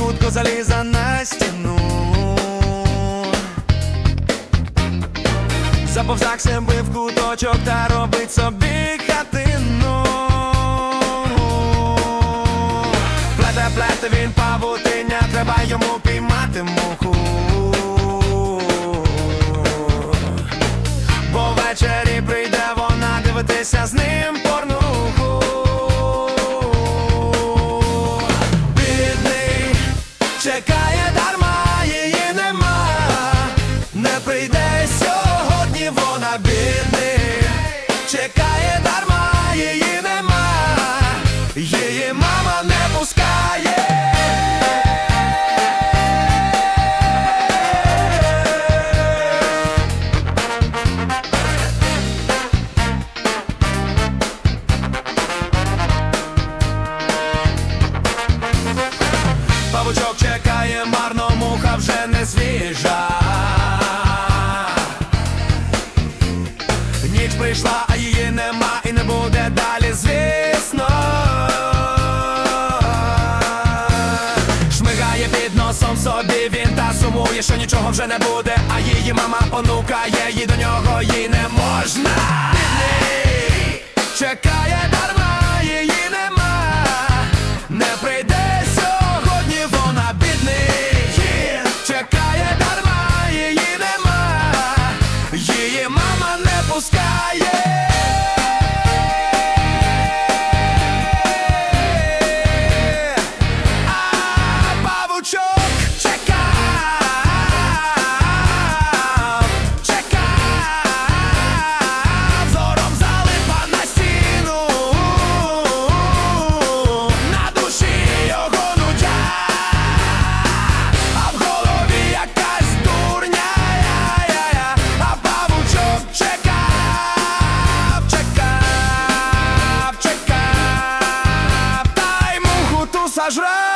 хутко заліза на стіну. Заповзак себе в куточок та робить собі хатину. Плете, плете він павутиння, треба йому піймати муху. Бо ввечері прийде вона дивитися з ним чекає дарма, її нема, не прийде муха вже не свіжа. Ніч прийшла, а її нема і не буде далі, звісно. Шмигає під носом собі він та сумує, що нічого вже не буде, а її мама онукає, їй до нього їй не можна. Дарма. exagerar.